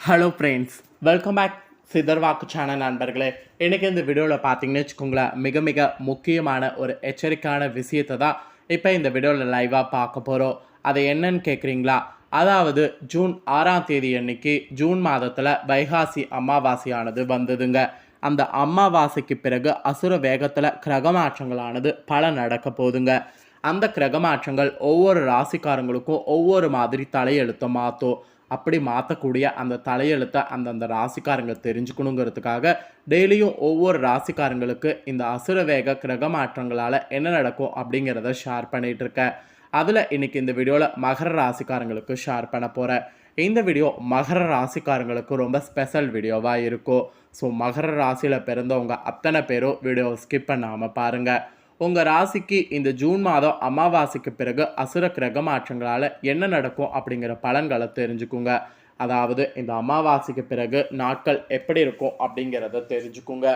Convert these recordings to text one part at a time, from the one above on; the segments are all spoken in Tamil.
ஹலோ ஃப்ரெண்ட்ஸ் வெல்கம் பேக் சிதர்வாக்கு சேனல் நண்பர்களே இன்றைக்கி இந்த வீடியோவில் பார்த்தீங்கன்னு வச்சுக்கோங்களேன் மிக மிக முக்கியமான ஒரு எச்சரிக்கையான விஷயத்தை தான் இப்போ இந்த வீடியோவில் லைவாக பார்க்க போகிறோம் அது என்னன்னு கேட்குறீங்களா அதாவது ஜூன் ஆறாம் தேதி அன்னைக்கு ஜூன் மாதத்தில் வைகாசி அமாவாசையானது வந்ததுங்க. அந்த அமாவாசைக்கு பிறகு அசுர வேகத்தில் கிரகமாற்றங்களானது பல நடக்க போகுதுங்க. அந்த கிரகமாற்றங்கள் ஒவ்வொரு ராசிக்காரங்களுக்கும் ஒவ்வொரு மாதிரி தலையெழுத்த மாற்றும் அப்படி மாற்றக்கூடிய அந்த தலையெழுத்தை அந்தந்த ராசிக்காரங்க தெரிஞ்சுக்கணுங்கிறதுக்காக டெய்லியும் ஒவ்வொரு ராசிக்காரங்களுக்கு இந்த அசுர வேக கிரக மாற்றங்களால் என்ன நடக்கும் அப்படிங்கிறத ஷேர் பண்ணிகிட்ருக்கேன் அதில் இன்றைக்கி இந்த வீடியோவில் மகர ராசிக்காரங்களுக்கு ஷேர் பண்ண போகிறேன் இந்த வீடியோ மகர ராசிக்காரங்களுக்கு ரொம்ப ஸ்பெஷல் வீடியோவாக இருக்கும். ஸோ மகர ராசியில் பிறந்தவங்க அத்தனை பேரும் வீடியோவை ஸ்கிப் பண்ணாமல் பாருங்கள் உங்கள் ராசிக்கு இந்த ஜூன் மாதம் அமாவாசைக்கு பிறகு அசுர கிரக மாற்றங்களால் என்ன நடக்கும் அப்படிங்கிற பலன்களை தெரிஞ்சுக்குங்க. அதாவது இந்த அமாவாசைக்கு பிறகு நாட்கள் எப்படி இருக்கும் அப்படிங்கிறத தெரிஞ்சுக்குங்க.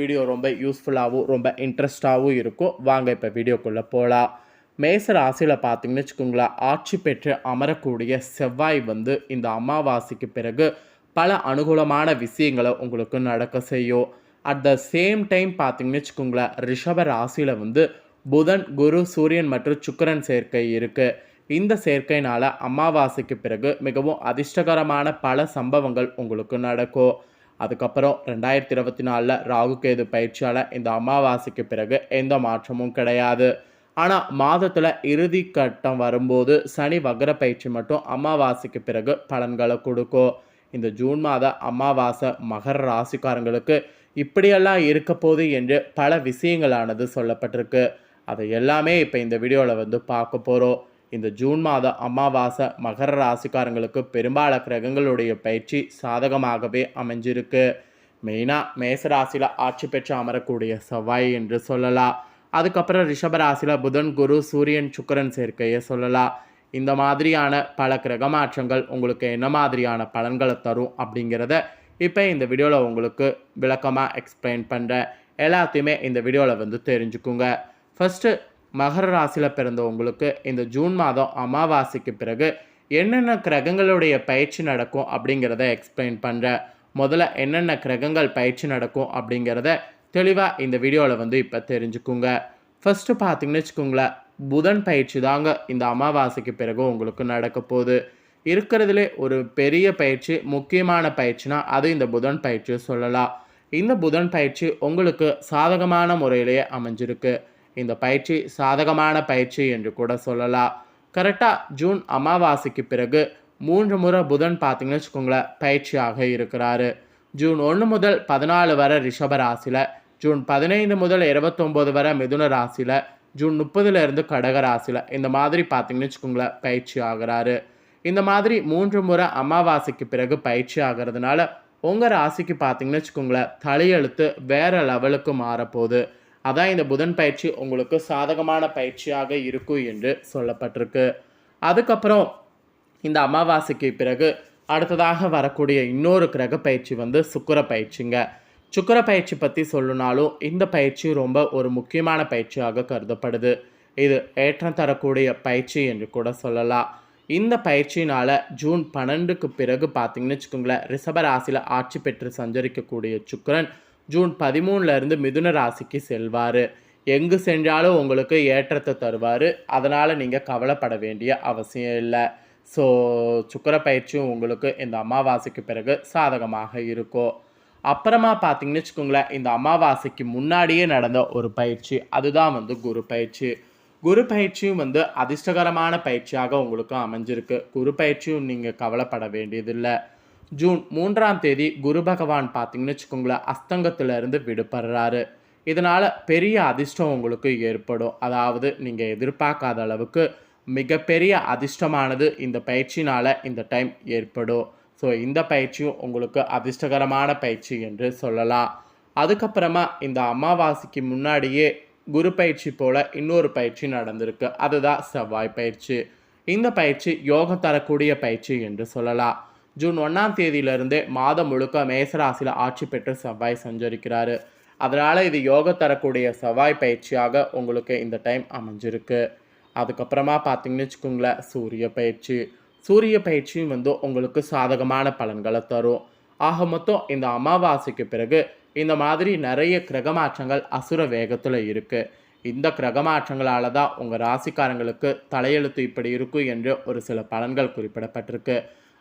வீடியோ ரொம்ப யூஸ்ஃபுல்லாகவும் ரொம்ப இன்ட்ரெஸ்டாகவும் இருக்கும். வாங்க இப்போ வீடியோக்குள்ளே போகலாம் மேச ராசியில் பார்த்தீங்கன்னு வச்சுக்கோங்களேன் ஆட்சி பெற்று அமரக்கூடிய செவ்வாய் வந்து இந்த அமாவாசைக்கு பிறகு பல அனுகூலமான விஷயங்களை உங்களுக்கு நடக்க செய்யும். அட் த சேம் டைம் பார்த்தீங்கன்னு வச்சுக்கோங்களேன் ரிஷப ராசியில் வந்து புதன் குரு சூரியன் மற்றும் சுக்கரன் சேர்க்கை இருக்குது இந்த சேர்க்கையினால் அமாவாசைக்கு பிறகு மிகவும் அதிர்ஷ்டகரமான பல சம்பவங்கள் உங்களுக்கு நடக்கும். அதுக்கப்புறம் ரெண்டாயிரத்தி இருபத்தி நாலில் ராகு கேது பயிற்சியால் இந்த அமாவாசைக்கு பிறகு எந்த மாற்றமும் கிடையாது. ஆனால் மாதத்தில் இறுதி கட்டம் வரும்போது சனி வக்ர பயிற்சி மட்டும் அமாவாசைக்கு பிறகு பலன்களை கொடுக்கும். இந்த ஜூன் மாத அமாவாசை மகர ராசிக்காரங்களுக்கு இப்படியெல்லாம் இருக்க போகுது என்று பல விஷயங்களானது சொல்லப்பட்டிருக்கு. அதை எல்லாமே இப்போ இந்த வீடியோவில் வந்து பார்க்க போகிறோம் இந்த ஜூன் மாத அமாவாசை மகர ராசிக்காரங்களுக்கு பெரும்பால கிரகங்களுடைய பயிற்சி சாதகமாகவே அமைஞ்சிருக்கு. மெயினாக மேசராசியில் ஆட்சி பெற்று அமரக்கூடிய செவ்வாய் என்று சொல்லலாம். அதுக்கப்புறம் ரிஷபராசியில் புதன் குரு சூரியன் சுக்கிரன் சேர்க்கையை சொல்லலாம். இந்த மாதிரியான பல கிரக மாற்றங்கள் உங்களுக்கு என்ன மாதிரியான பலன்களை தரும் அப்படிங்கிறத இப்போ இந்த வீடியோவில் உங்களுக்கு விளக்கமாக எக்ஸ்பிளைன் பண்ணுறேன் எல்லாத்தையுமே இந்த வீடியோவில் வந்து தெரிஞ்சுக்குங்க. ஃபஸ்ட்டு மகர ராசியில் பிறந்தவங்களுக்கு இந்த ஜூன் மாதம் அமாவாசைக்கு பிறகு என்னென்ன கிரகங்களுடைய பயிற்சி நடக்கும் அப்படிங்கிறத எக்ஸ்பிளைன் பண்ணுறேன் முதல்ல என்னென்ன கிரகங்கள் பயிற்சி நடக்கும் அப்படிங்கிறத தெளிவாக இந்த வீடியோவில் வந்து இப்போ தெரிஞ்சுக்குங்க. ஃபஸ்ட்டு பார்த்தீங்கன்னு வச்சுக்கோங்களேன் புதன் பயிற்சி தாங்க இந்த அமாவாசைக்கு பிறகு உங்களுக்கு நடக்க போகுது. இருக்கிறதுலே ஒரு பெரிய பயிற்சி முக்கியமான பயிற்சினா அது இந்த புதன் பயிற்சி சொல்லலாம். இந்த புதன் பயிற்சி உங்களுக்கு சாதகமான முறையிலேயே அமைஞ்சிருக்கு. இந்த பயிற்சி சாதகமான பயிற்சி என்று கூட சொல்லலாம். கரெக்டாக ஜூன் அமாவாசைக்கு பிறகு மூன்று முறை புதன் பார்த்தீங்கன்னு வச்சுக்கோங்களேன் பயிற்சியாக இருக்கிறாரு. ஜூன் ஒன்று முதல் பதினாலு வரை ரிஷப ராசியில் ஜூன் பதினைந்து முதல் இருபத்தொம்போது வரை மிதுன ராசியில் ஜூன் முப்பதுலேருந்து கடக ராசியில் இந்த மாதிரி பார்த்தீங்கன்னு வச்சுக்கோங்களேன் பயிற்சி ஆகிறாரு. இந்த மாதிரி மூன்று முறை அமாவாசைக்கு பிறகு பயிற்சி ஆகிறதுனால உங்கள் ராசிக்கு பார்த்தீங்கன்னு வச்சுக்கோங்களேன் தலையெழுத்து வேறு லெவலுக்கு மாறப்போகுது. அதான் இந்த புதன் பயிற்சி உங்களுக்கு சாதகமான பயிற்சியாக இருக்கும் என்று சொல்லப்பட்டிருக்கு. அதுக்கப்புறம் இந்த அமாவாசைக்கு பிறகு அடுத்ததாக வரக்கூடிய இன்னொரு கிரக பயிற்சி வந்து சுக்கிர பயிற்சிங்க. சுக்கிர பயிற்சி பற்றி சொல்லணுனாலும் இந்த பயிற்சி ரொம்ப ஒரு முக்கியமான பயிற்சியாக கருதப்படுது. இது ஏற்றம் தரக்கூடிய பயிற்சி என்று கூட சொல்லலாம். இந்த பயிற்சினால் ஜூன் பன்னெண்டுக்கு பிறகு பார்த்தீங்கன்னு வச்சுக்கோங்களேன் ரிஷபராசியில் ஆட்சி பெற்று சஞ்சரிக்கக்கூடிய சுக்கரன் ஜூன் பதிமூணுலேருந்து மிதுன ராசிக்கு செல்வார். எங்கு சென்றாலும் உங்களுக்கு ஏற்றத்தை தருவார். அதனால் நீங்கள் கவலைப்பட வேண்டிய அவசியம் இல்லை. ஸோ சுக்கிர பயிற்சியும் உங்களுக்கு இந்த அமாவாசைக்கு பிறகு சாதகமாக இருக்கும் அப்புறமா பார்த்தீங்கன்னு வச்சுக்கோங்களேன் இந்த அமாவாசைக்கு முன்னாடியே நடந்த ஒரு பயிற்சி அதுதான் வந்து குரு பயிற்சி. குரு பயிற்சியும் வந்து அதிர்ஷ்டகரமான பயிற்சியாக உங்களுக்கு அமைஞ்சிருக்கு. குரு பயிற்சியும் நீங்கள் கவலைப்பட வேண்டியதில்லை. ஜூன் மூன்றாம் தேதி குரு பகவான் பார்த்தீங்கன்னு வச்சுக்கோங்களேன் அஸ்தங்கத்திலிருந்து விடுபடுறாரு. இதனால் பெரிய அதிர்ஷ்டம் உங்களுக்கு ஏற்படும். அதாவது நீங்கள் எதிர்பார்க்காத அளவுக்கு மிகப்பெரிய அதிர்ஷ்டமானது இந்த பயிற்சினால் இந்த டைம் ஏற்படும். ஸோ இந்த பயிற்சியும் உங்களுக்கு அதிர்ஷ்டகரமான பயிற்சி என்று சொல்லலாம். அதுக்கப்புறமா இந்த அமாவாசைக்கு முன்னாடியே குரு பயிற்சி போல் இன்னொரு பயிற்சி நடந்திருக்கு. அதுதான் செவ்வாய் பயிற்சி. இந்த பயிற்சி யோகம் தரக்கூடிய பயிற்சி என்று சொல்லலாம். ஜூன் ஒன்றாம் தேதியிலிருந்தே மாதம் முழுக்க மேசராசியில் ஆட்சி பெற்று செவ்வாய் சஞ்சரிக்கிறாரு. அதனால் இது யோகம் தரக்கூடிய செவ்வாய் பயிற்சியாக உங்களுக்கு இந்த டைம் அமைஞ்சிருக்கு. அதுக்கப்புறமா பார்த்தீங்கன்னு வச்சுக்கோங்களேன் சூரிய பயிற்சி. சூரிய பயிற்சியும் வந்து உங்களுக்கு சாதகமான பலன்களை தரும். ஆக மொத்தம் இந்த அமாவாசைக்கு பிறகு இந்த மாதிரி நிறைய கிரகமாற்றங்கள் அசுர வேகத்தில் இருக்குது இந்த கிரகமாற்றங்களால் தான் உங்கள் ராசிக்காரங்களுக்கு தலையெழுத்து இப்படி இருக்கும் என்று ஒரு சில பலன்கள் குறிப்பிடப்பட்டிருக்கு.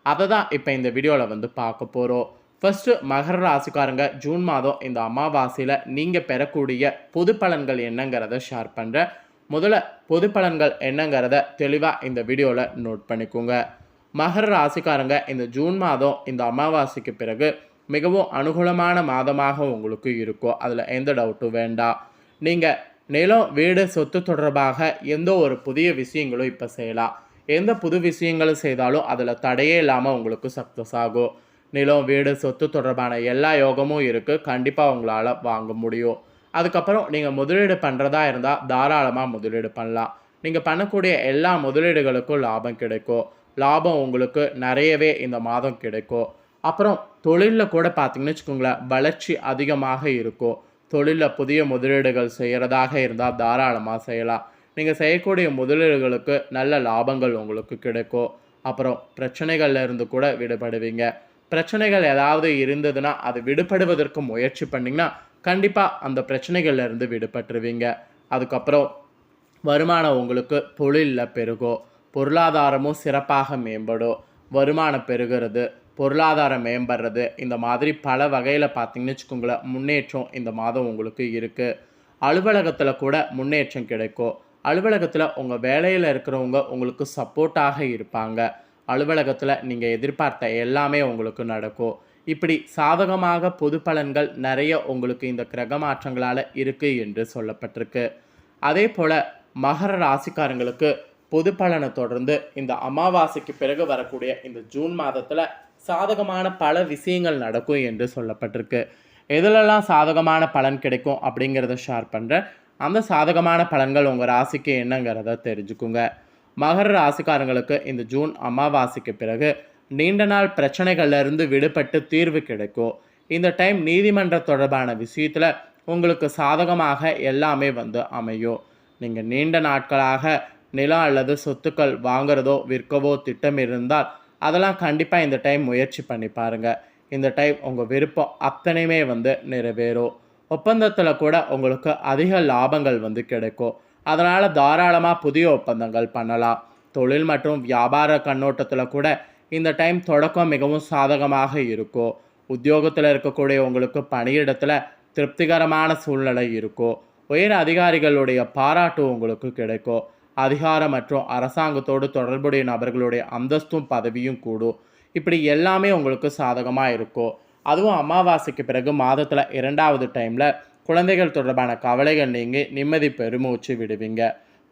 அதை தான் இப்போ இந்த வீடியோவில் வந்து பார்க்க போகிறோம் ஃபஸ்ட்டு மகர ராசிக்காரங்க ஜூன் மாதம் இந்த அமாவாசையில் நீங்கள் பெறக்கூடிய பொது பலன்கள் என்னங்கிறத ஷேர் பண்ணுறேன் முதல்ல பொது பலன்கள் என்னங்கிறத தெளிவாக இந்த வீடியோவில் நோட் பண்ணிக்கோங்க. மகர ராசிக்காரங்க இந்த ஜூன் மாதம் இந்த அமாவாசைக்கு பிறகு மிகவும் அனுகூலமான மாதமாக உங்களுக்கு இருக்கும் அதில் எந்த டவுட்டும் வேண்டாம் நீங்கள் நிலம் வீடு சொத்து தொடர்பாக எந்த ஒரு புதிய விஷயங்களும் இப்போ செய்யலாம். எந்த புது விஷயங்களும் செய்தாலும் அதில் தடையே இல்லாமல் உங்களுக்கு சக்ஸஸ் ஆகும். நிலம் வீடு சொத்து தொடர்பான எல்லா யோகமும் இருக்குது கண்டிப்பாக உங்களால் வாங்க முடியும். அதுக்கப்புறம் நீங்கள் முதலீடு பண்ணுறதா இருந்தால் தாராளமாக முதலீடு பண்ணலாம். நீங்கள் பண்ணக்கூடிய எல்லா முதலீடுகளுக்கும் லாபம் கிடைக்கும். லாபம் உங்களுக்கு நிறையவே இந்த மாதம் கிடைக்கும். அப்புறம் தொழிலில் கூட பார்த்தீங்கன்னு வச்சுக்கோங்களேன் வளர்ச்சி அதிகமாக இருக்கும். தொழிலில் புதிய முதலீடுகள் செய்கிறதாக இருந்தால் தாராளமாக செய்யலாம். நீங்கள் செய்யக்கூடிய முதலீடுகளுக்கு நல்ல லாபங்கள் உங்களுக்கு கிடைக்கும். அப்புறம் பிரச்சனைகள்ல இருந்து கூட விடுபடுவீங்க. பிரச்சனைகள் ஏதாவது இருந்ததுன்னா அது விடுபடுவதற்கு முயற்சி பண்ணிங்கன்னா கண்டிப்பாக அந்த பிரச்சனைகள்ல இருந்து விடுபட்டுருவீங்க. அதுக்கப்புறம் வருமானம் உங்களுக்கு தொழிலில் பெருகும். பொருளாதாரமும் சிறப்பாக மேம்படும். வருமானம் பெருகிறது. பொருளாதாரம் மேம்படுறது இந்த மாதிரி பல வகையில் பார்த்தீங்கன்னு வச்சுக்கோங்களேன் முன்னேற்றம் இந்த மாதம் உங்களுக்கு இருக்குது அலுவலகத்தில் கூட முன்னேற்றம் கிடைக்கும். அலுவலகத்தில் உங்கள் வேலையில் இருக்கிறவங்க உங்களுக்கு சப்போர்ட்டாக இருப்பாங்க. அலுவலகத்தில் நீங்கள் எதிர்பார்த்த எல்லாமே உங்களுக்கு நடக்கும். இப்படி சாதகமாக பொது பலன்கள் நிறைய உங்களுக்கு இந்த கிரக மாற்றங்களால் இருக்குது என்று சொல்லப்பட்டிருக்கு. அதே போல் மகர ராசிக்காரங்களுக்கு பொது பலனை தொடர்ந்து இந்த அமாவாசைக்கு பிறகு வரக்கூடிய இந்த ஜூன் மாதத்தில் சாதகமான பல விஷயங்கள் நடக்கும் என்று சொல்லப்பட்டிருக்கு. எதுலெல்லாம் சாதகமான பலன் கிடைக்கும் அப்படிங்கிறத ஷேர் பண்ணுறேன் அந்த சாதகமான பலன்கள் உங்கள் ராசிக்கு என்னங்கிறத தெரிஞ்சுக்குங்க. மகர ராசிக்காரங்களுக்கு இந்த ஜூன் அமாவாசைக்கு பிறகு நீண்ட நாள் பிரச்சனைகள்லேருந்து விடுபட்டு தீர்வு கிடைக்கும். இந்த டைம் நீதிமன்ற தொடர்பான விஷயத்தில் உங்களுக்கு சாதகமாக எல்லாமே வந்து அமையும். நீங்கள் நீண்ட நாட்களாக நிலம் அல்லது சொத்துக்கள் வாங்குறதோ விற்கவோ திட்டம் இருந்தால் அதெல்லாம் கண்டிப்பாக இந்த டைம் முயற்சி பண்ணி பாருங்கள் இந்த டைம் உங்கள் விருப்பம் அத்தனையுமே வந்து நிறைவேறும். ஒப்பந்தத்தில் கூட உங்களுக்கு அதிக லாபங்கள் வந்து கிடைக்கும். அதனால் தாராளமாக புதிய ஒப்பந்தங்கள் பண்ணலாம். தொழில் மற்றும் வியாபார கண்ணோட்டத்தில் கூட இந்த டைம் தொடக்கம் மிகவும் சாதகமாக இருக்கும். உத்தியோகத்தில் இருக்கக்கூடிய உங்களுக்கு பணியிடத்தில் திருப்திகரமான சூழ்நிலை இருக்கும். உயர் அதிகாரிகளுடைய பாராட்டு உங்களுக்கு கிடைக்கும். அதிகாரம் மற்றும் அரசாங்கத்தோடு தொடர்புடைய நபர்களுடைய அந்தஸ்தும் பதவியும் கூடும். இப்படி எல்லாமே உங்களுக்கு சாதகமாக இருக்கும் அதுவும் அமாவாசைக்கு பிறகு மாதத்தில் இரண்டாவது டைமில் குழந்தைகள் தொடர்பான கவலைகள் நீங்கி நிம்மதி பெருமூச்சு விடுவீங்க.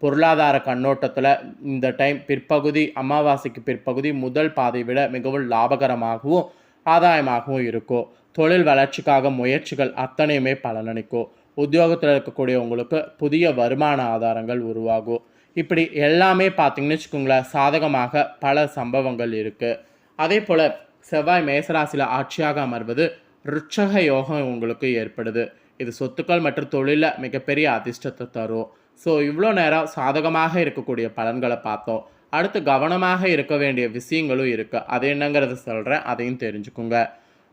பொருளாதார கண்ணோட்டத்தில் இந்த டைம் பிற்பகுதி அமாவாசைக்கு பிற்பகுதி முதல் பாதை விட மிகவும் லாபகரமாகவும் ஆதாயமாகவும் இருக்கும் தொழில் வளர்ச்சிக்காக முயற்சிகள் அத்தனையுமே பலனளிக்கும் உத்தியோகத்தில் இருக்கக்கூடிய உங்களுக்கு புதிய வருமான ஆதாரங்கள் உருவாகும் இப்படி எல்லாமே பார்த்தீங்கன்னு வச்சுக்கோங்களேன் சாதகமாக பல சம்பவங்கள் இருக்குது அதே போல் செவ்வாய் மேசராசியில் ஆட்சியாக அமர்வது ருச்சக யோகம் உங்களுக்கு ஏற்படுது. இது சொத்துக்கள் மற்றும் தொழிலில் மிகப்பெரிய அதிர்ஷ்டத்தை தரும். ஸோ இவ்வளோ நேரம் சாதகமாக இருக்கக்கூடிய பலன்களை பார்த்தோம். அடுத்து கவனமாக இருக்க வேண்டிய விஷயங்களும் இருக்குது அது என்னங்கிறது சொல்கிறேன் அதையும் தெரிஞ்சுக்குங்க.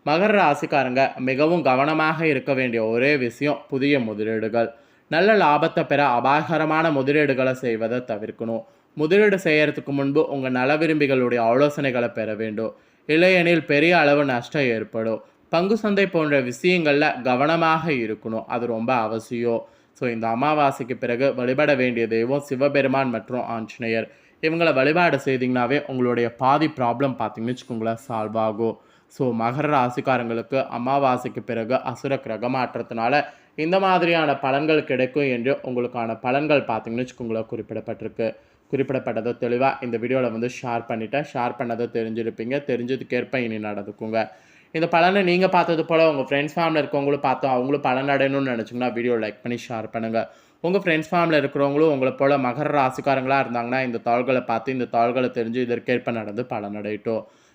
மகர ராசிக்காரங்க மிகவும் கவனமாக இருக்க வேண்டிய ஒரே விஷயம் புதிய முதலீடுகள். நல்ல லாபத்தை பெற அபாயகரமான முதலீடுகளை செய்வதை தவிர்க்கணும். முதலீடு செய்யறதுக்கு முன்பு உங்கள் நல விரும்பிகளுடைய ஆலோசனைகளை பெற வேண்டும். இல்லையெனில் பெரிய அளவு நஷ்டம் ஏற்படும். பங்கு சந்தை போன்ற விஷயங்களில் கவனமாக இருக்கணும். அது ரொம்ப அவசியம். ஸோ இந்த அமாவாசைக்கு பிறகு வழிபட வேண்டிய தெய்வம் சிவபெருமான் மற்றும் ஆஞ்சநேயர். இவங்களை வழிபாடு செய்தீங்கன்னாவே உங்களுடைய பாதி ப்ராப்ளம் பார்த்தீங்கன்னு வச்சுக்கோங்களேன் சால்வ் ஆகும். ஸோ மகர ராசிக்காரங்களுக்கு அமாவாசைக்கு பிறகு அசுர கிரக மாற்றத்தினால இந்த மாதிரியான பலன்கள் கிடைக்கும் என்று உங்களுக்கான பலன்கள் பார்த்தீங்கன்னு வச்சுக்கோங்களேன் குறிப்பிடப்பட்டிருக்கு. குறிப்பிடப்பட்டதை தெளிவாக இந்த வீடியோவில் வந்து ஷேர் பண்ணிட்டேன். ஷேர் பண்ணதை தெரிஞ்சிருப்பீங்க. தெரிஞ்சதுக்கேற்ப இனி நடந்துக்குங்க. இந்த பலனை நீங்கள் பார்த்தது போல் உங்கள் ஃப்ரெண்ட்ஸ் ஃபேமிலியில் இருக்கவங்களும் பார்த்தோம் அவங்களும் பலன் அடையணும்னு நினச்சிங்கன்னா வீடியோ லைக் பண்ணி ஷேர் பண்ணுங்கள் உங்கள் ஃப்ரெண்ட்ஸ் ஃபேமிலியில் இருக்கிறவங்களும் உங்களை போல் மகர ராசிக்காரங்களாக இருந்தாங்கன்னா இந்த தாள்களை பார்த்து இந்த தாள்களை தெரிஞ்சு இதற்கேற்ப நடந்து பலன்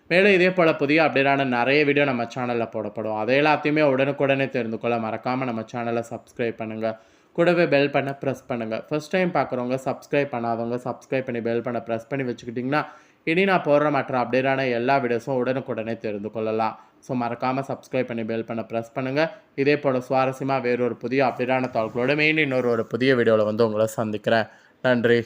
மேலும் இதே போல் புதிய அப்டேட்டான நிறைய வீடியோ நம்ம சேனலில் போடப்படும். அதை எல்லாத்தையுமே உடனுக்குடனே தெரிந்து கொள்ள மறக்காமல் நம்ம சேனலை சப்ஸ்கிரைப் பண்ணுங்கள் கூடவே பெல் பண்ண ப்ரெஸ் பண்ணுங்கள் ஃபஸ்ட் டைம் பார்க்குறவங்க சப்ஸ்கிரைப் பண்ணாதவங்க சப்ஸ்கிரைப் பண்ணி பெல் பண்ண ப்ரெஸ் பண்ணி வச்சுக்கிட்டிங்கன்னா இனி நான் போடுற மற்ற அப்டேட்டான எல்லா வீடியோஸும் உடனுக்குடனே தெரிந்து கொள்ளலாம். ஸோ மறக்காமல் சப்ஸ்கிரைப் பண்ணி பெல் பண்ண ப்ரெஸ் பண்ணுங்கள் இதே போல் சுவாரஸ்யமாக வேறொரு புதிய அப்டேட்டான தகவல்களோட மெயின் இன்னொரு ஒரு புதிய வீடியோவில் வந்து உங்களை சந்திக்கிறேன். நன்றி.